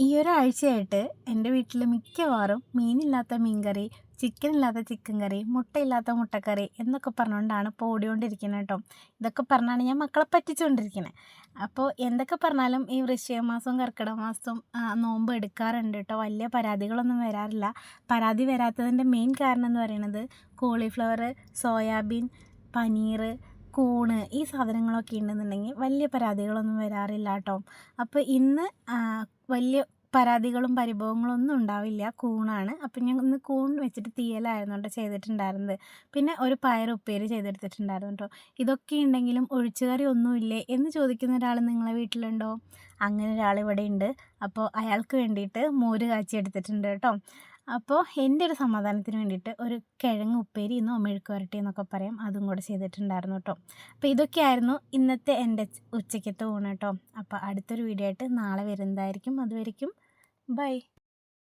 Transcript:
ഈ ഒരാഴ്ചയായിട്ട് എന്റെ വീട്ടിൽ മിക്കവാറും മീനില്ലാത്ത മീൻകറി ചിക്കൻ ഇല്ലാത്ത ചിക്കൻ കറി മുട്ടയില്ലാത്ത മുട്ടക്കറി എന്നൊക്കെ പറഞ്ഞുകൊണ്ടാണ് ഇപ്പോൾ ഓടിക്കൊണ്ടിരിക്കുന്നത് കേട്ടോ. ഇതൊക്കെ പറഞ്ഞാണ് ഞാൻ മക്കളെ പറ്റിച്ചുകൊണ്ടിരിക്കുന്നത്. അപ്പോൾ എന്തൊക്കെ പറഞ്ഞാലും ഈ വൃശ്ചിക മാസവും കർക്കിടക മാസവും നോമ്പ് എടുക്കാറുണ്ട് കേട്ടോ. വലിയ പരാതികളൊന്നും വരാറില്ല. പരാതി വരാത്തതിന്റെ മെയിൻ കാരണം എന്ന് പറയുന്നത് കോളിഫ്ലവർ സോയാബീൻ പനീർ കൂണ് ഈ സാധനങ്ങളൊക്കെ ഉണ്ടെന്നുണ്ടെങ്കിൽ വലിയ പരാതികളൊന്നും വരാറില്ല കേട്ടോ അപ്പോൾ ഇന്ന് വലിയ പരാതികളും പരിഭവങ്ങളും ഒന്നും ഉണ്ടാവില്ല. കൂണാണ്. അപ്പം ഞാൻ ഇന്ന് കൂൺ വെച്ചിട്ട് തീയലായിരുന്നു കേട്ടോ ചെയ്തിട്ടുണ്ടായിരുന്നത്. പിന്നെ ഒരു പയർ ഉപ്പേരി ചെയ്തെടുത്തിട്ടുണ്ടായിരുന്നു കേട്ടോ ഇതൊക്കെ ഉണ്ടെങ്കിലും ഒഴിച്ചുകറി ഒന്നുമില്ലേ എന്ന് ചോദിക്കുന്ന ഒരാൾ നിങ്ങളെ വീട്ടിലുണ്ടോ? അങ്ങനെ ഒരാൾ ഇവിടെ ഉണ്ട്. അപ്പോൾ അയാൾക്ക് വേണ്ടിയിട്ട് മോര് കാച്ചി എടുത്തിട്ടുണ്ട് കേട്ടോ. അപ്പോൾ എന്റെ ഒരു സമാധാനത്തിന് വേണ്ടിയിട്ട് ഒരു കിഴങ്ങ് ഉപ്പേരി ഇന്ന് മെഴുക്ക് വരട്ടി എന്നൊക്കെ പറയാം. അതും കൂടെ ചെയ്തിട്ടുണ്ടായിരുന്നു കേട്ടോ അപ്പോൾ ഇതൊക്കെയായിരുന്നു ഇന്നത്തെ എന്റെ ഉച്ചയ്ക്കത്തെ ഊണ് കേട്ടോ അപ്പോൾ അടുത്തൊരു വീഡിയോ ആയിട്ട് നാളെ വരുന്നതായിരിക്കും. അതുവരിക്കും ബൈ.